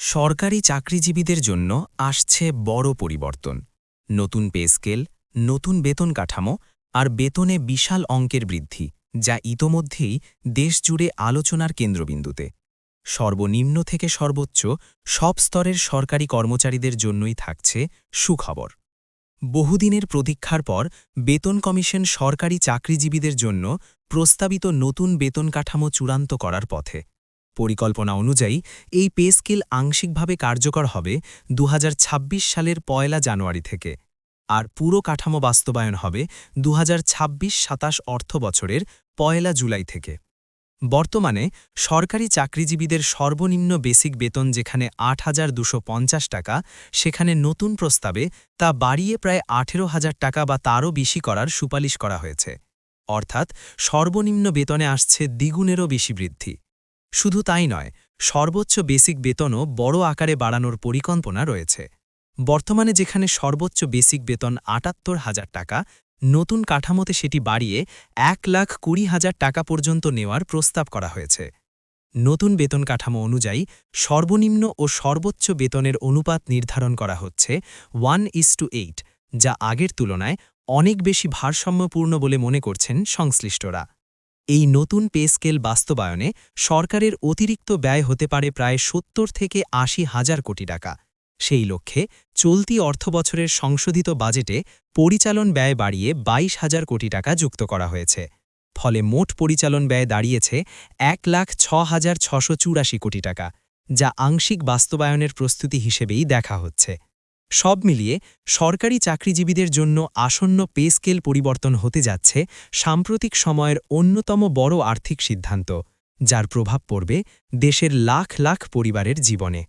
সরকারি চাকরিজীবীদের জন্য আসছে বড় পরিবর্তন। নতুন পে স্কেল, নতুন বেতন কাঠামো আর বেতনে বিশাল অঙ্কের বৃদ্ধি, যা ইতোমধ্যেই দেশজুড়ে আলোচনার কেন্দ্রবিন্দুতে। সর্বনিম্ন থেকে সর্বোচ্চ সব স্তরের সরকারি কর্মচারীদের জন্যই থাকছে সুখবর। বহুদিনের প্রতীক্ষার পর বেতন কমিশন সরকারি চাকরিজীবীদের জন্য প্রস্তাবিত নতুন বেতন কাঠামো চূড়ান্ত করার পথে পরিকল্পনা অনুযায়ী, এই পে স্কেল আংশিকভাবে কার্যকর হবে দু হাজার ছাব্বিশ সালের পয়লা জানুয়ারি থেকে। আর পুরো কাঠামো বাস্তবায়ন হবে দু সাতাশ অর্থ বছরের পয়লা জুলাই থেকে। বর্তমানে সরকারি চাকরিজীবীদের সর্বনিম্ন বেসিক বেতন যেখানে আট হাজার টাকা, সেখানে নতুন প্রস্তাবে তা বাড়িয়ে প্রায় আঠেরো হাজার টাকা বা তারও বেশি করার সুপারিশ করা হয়েছে। অর্থাৎ সর্বনিম্ন বেতনে আসছে দ্বিগুণেরও বেশি বৃদ্ধি। শুধু তাই নয়, সর্বোচ্চ বেসিক বেতনও বড় আকারে বাড়ানোর পরিকল্পনা রয়েছে। বর্তমানে যেখানে সর্বোচ্চ বেসিক বেতন আটাত্তর হাজার টাকা, নতুন কাঠামোতে সেটি বাড়িয়ে এক লাখ কুড়ি হাজার টাকা পর্যন্ত নেওয়ার প্রস্তাব করা হয়েছে। নতুন বেতন কাঠামো অনুযায়ী, সর্বনিম্ন ও সর্বোচ্চ বেতনের অনুপাত নির্ধারণ করা হচ্ছে ওয়ান ইস টু এইট, যা আগের তুলনায় অনেক বেশি ভারসাম্যপূর্ণ বলে মনে করছেন সংশ্লিষ্টরা। এই নতুন পে স্কেল বাস্তবায়নে সরকারের অতিরিক্ত ব্যয় হতে পারে প্রায় সত্তর থেকে আশি হাজার কোটি টাকা। সেই লক্ষ্যে চলতি অর্থবছরের সংশোধিত বাজেটে পরিচালন ব্যয় বাড়িয়ে বাইশ হাজার কোটি টাকা যুক্ত করা হয়েছে। ফলে মোট পরিচালন ব্যয় দাঁড়িয়েছে এক লাখ ছ হাজার ছশো চুরাশি কোটি টাকা, যা আংশিক বাস্তবায়নের প্রস্তুতি হিসেবেই দেখা হচ্ছে। সব মিলিয়ে সরকারি চাকরিজীবীদের জন্য আসন্ন পে স্কেল পরিবর্তন হতে যাচ্ছে সাম্প্রতিক সময়ের অন্যতম বড় আর্থিক সিদ্ধান্ত, যার প্রভাব পড়বে দেশের লাখ লাখ পরিবারের জীবনে।